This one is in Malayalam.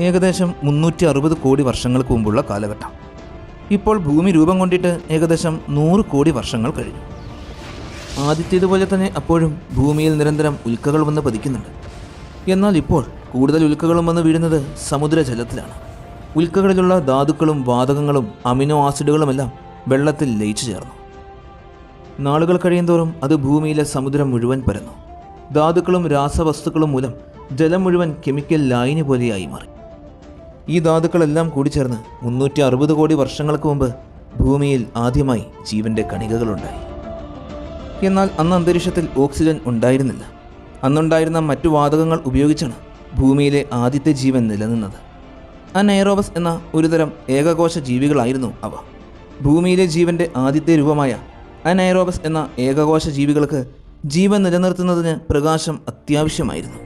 ഏകദേശം മുന്നൂറ്റി അറുപത് കോടി വർഷങ്ങൾക്ക് മുമ്പുള്ള കാലഘട്ടം. ഇപ്പോൾ ഭൂമി രൂപം കൊണ്ടിട്ട് ഏകദേശം നൂറ് കോടി വർഷങ്ങൾ കഴിഞ്ഞു. ആദ്യത്തേതുപോലെ തന്നെ അപ്പോഴും ഭൂമിയിൽ നിരന്തരം ഉൽക്കകൾ വന്ന് പതിക്കുന്നുണ്ട്. എന്നാൽ ഇപ്പോൾ കൂടുതൽ ഉൽക്കകളും വന്ന് വീഴുന്നത് സമുദ്രജലത്തിലാണ് ഉൽക്കകളിലുള്ള ധാതുക്കളും വാതകങ്ങളും അമിനോ ആസിഡുകളുമെല്ലാം വെള്ളത്തിൽ ലയിച്ചു ചേർന്നു. നാളുകൾ കഴിയുന്തോറും അത് ഭൂമിയിലെ സമുദ്രം മുഴുവൻ പരന്നു. ധാതുക്കളും രാസവസ്തുക്കളും മൂലം ജലം മുഴുവൻ കെമിക്കൽ ലായിനി പോലെയായി മാറി. ഈ ധാതുക്കളെല്ലാം കൂടി ചേർന്ന് മുന്നൂറ്റി അറുപത് കോടി വർഷങ്ങൾക്ക് മുമ്പ് ഭൂമിയിൽ ആദ്യമായി ജീവന്റെ കണികകളുണ്ടായി. എന്നാൽ അന്ന് അന്തരീക്ഷത്തിൽ ഓക്സിജൻ ഉണ്ടായിരുന്നില്ല. അന്നുണ്ടായിരുന്ന മറ്റു വാതകങ്ങൾ ഉപയോഗിച്ചാണ് ഭൂമിയിലെ ആദ്യത്തെ ജീവൻ നിലനിന്നത്. അനൈറോബസ് എന്ന ഒരുതരം ഏകകോശ ജീവികളായിരുന്നു അവ. ഭൂമിയിലെ ജീവന്റെ ആദ്യത്തെ രൂപമായ അനൈറോബസ് എന്ന ഏകകോശ ജീവികൾക്ക് ജീവൻ നിലനിർത്തുന്നതിന് പ്രകാശം അത്യാവശ്യമായിരുന്നു.